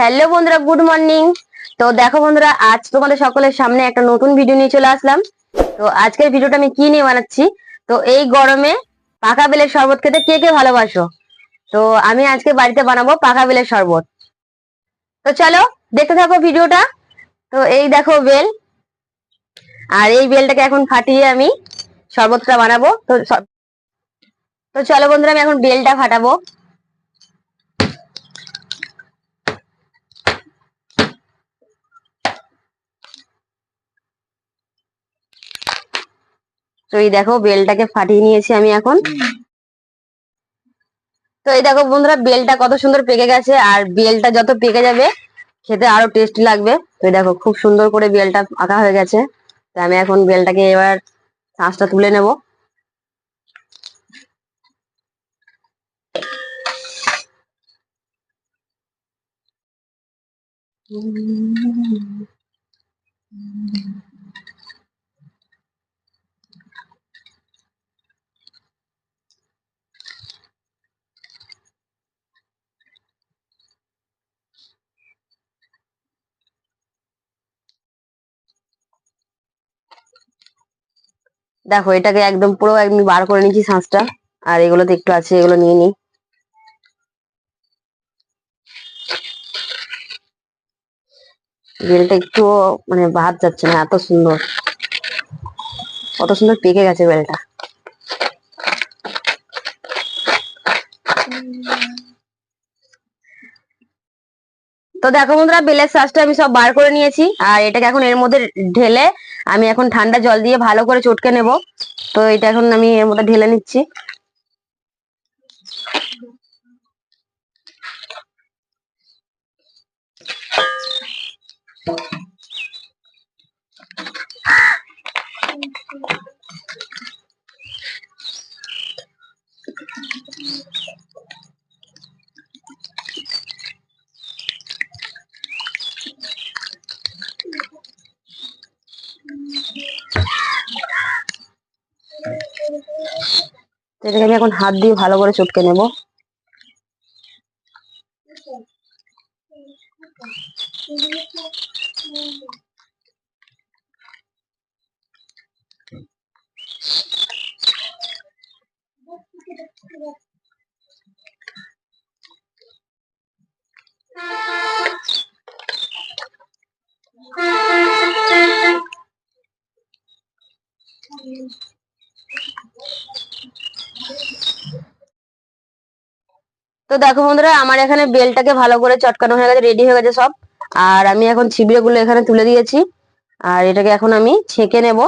Hello বন্ধুরা good morning তো দেখো বন্ধুরা, আজ তোমাদের সকলের সামনে একটা নতুন ভিডিও নিয়ে চলে আসলাম। তো আজকের ভিডিওটা আমি কি নিয়ে বানাচ্ছি? তো এই গরমে পাকা বেলের শরবত খেতে কে কে ভালোবাসো? তো আমি আজকে বাড়িতে বানাবো পাকা বেলের শরবত। তো চলো, দেখতে থাকো ভিডিওটা তো এই দেখো বেল। আর এই বেলটাকে এখন ফাটিয়ে আমি শরবতটা বানাবো। তো তো চলো বন্ধুরা, আমি এখন বেলটা ফাটাবো। তো এই দেখো, বেলটাকে ফাটিয়ে নিয়েছি আমি এখন। তো এই দেখো বন্ধুরা, বেলটা কত সুন্দর পেকে গেছে, আর বেলটা যত পেকে যাবে, খেতে আরও টেস্টি লাগবে। তো এই দেখো, খুব সুন্দর করে বেলটা আঁকা হয়ে গেছে। তো আমি এখন বেলটাকে এবার শাঁসটা তুলে নেব। দেখো, এটাকে একদম পুরো একদম বার করে নিয়েছি শাঁসটা আর এগুলোতে একটু আছে, এগুলো নিয়ে নিই। বেলটা একটু মানে বাদ যাচ্ছে না, এত সুন্দর। কত সুন্দর পেকে গেছে বেলটা তো দেখো বন্ধুরা, বেলের শাঁসটা আমি সব বার করে নিয়েছি, আর এটাকে এখন এর মধ্যে ঢেলে আমি এখন ঠান্ডা জল দিয়ে ভালো করে চটকে নেব। তো এটা এখন আমি এর মধ্যে ঢেলে নিচ্ছি। তো এটাকে আমি এখন হাত দিয়ে ভালো করে চটকে নেব। তো দেখো বন্ধুরা, আমার এখানে বেলটাকে ভালো করে চটকানো হয়ে গেছে রেডি হয়ে গেছে সব। আর আমি এখন ছিবড়ে গুলো এখানে তুলে দিয়েছি। আর এটাকে এখন আমি ছেঁকে নেব।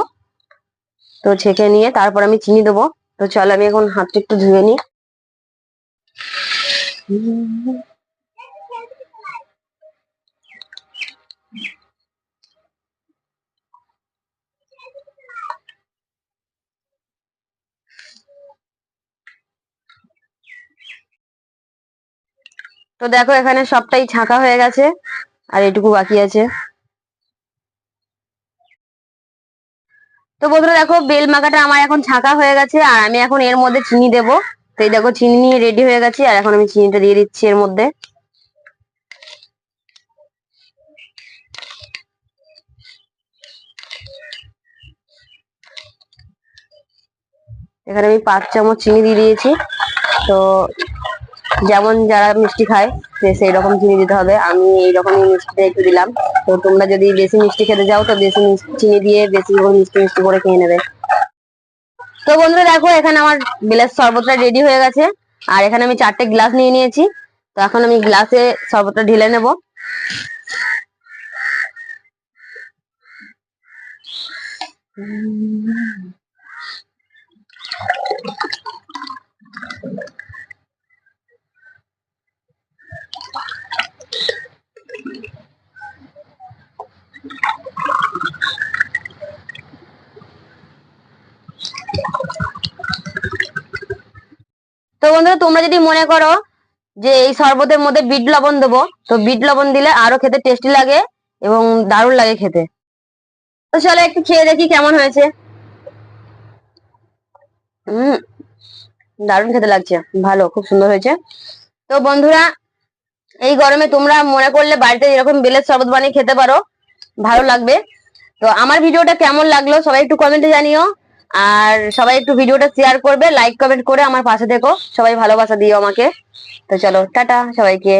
তো ছেঁকে নিয়ে তারপর আমি চিনি দেবো। তো চল, আমি এখন হাতটা একটু ধুয়ে নিই। তো দেখো এখানে সবটাই ছাঁকা হয়ে গেছে, আর এটুকু বাকি আছে। তো বন্ধুরা দেখো, বেল মাখাটা আমার এখন ছাঁকা হয়ে গেছে, আর আমি এখন এর মধ্যে চিনি দেব। তো এই দেখো, চিনি নিয়ে রেডি হয়ে গেছে, আর এখন আমি চিনিটা দিয়ে দিচ্ছি এর মধ্যে। এখানে আমি পাঁচ চামচ চিনি দিয়ে দিয়েছি, তো যেমন যারা মিষ্টি খায়, সে সেই রকম চিনি দিতে হবে। আমি এই এইরকমই মিষ্টিটা একটু দিলাম। তো তোমরা যদি বেশি মিষ্টি খেতে যাও তো বেশি চিনি দিয়ে বেশি মিষ্টি মিষ্টি করে খেয়ে নেবে। তো বন্ধুরা দেখো, এখানে আমার বেলের শরবতটা রেডি হয়ে গেছে। আর এখানে আমি চারটে গ্লাস নিয়ে নিয়েছি। তো এখন আমি গ্লাসে শরবতটা ঢেলে নেব। তো বন্ধুরা তোমরা যদি মনে করো যে এই শরবতের মধ্যে বিট লবণ দেবো, তো বিট লবণ দিলে আরও খেতে টেস্টি লাগে এবং দারুণ লাগে খেতে। তো চলো একটু খেয়ে দেখি কেমন হয়েছে। হম দারুণ খেতে লাগছে, ভালো, খুব সুন্দর হয়েছে। তো বন্ধুরা, এই গরমে তোমরা মনে করলে বাড়িতে এরকম বেলের শরবত বানিয়ে খেতে পারো, ভালো লাগবে। তো আমার ভিডিওটা কেমন লাগল সবাই একটু কমেন্টে জানিও। আর সবাই একটু ভিডিওটা শেয়ার করবে লাইক কমেন্ট করে আমার পাশে থেকো। সবাই ভালোবাসা দিও আমাকে। তো চলো, টাটা সবাইকে।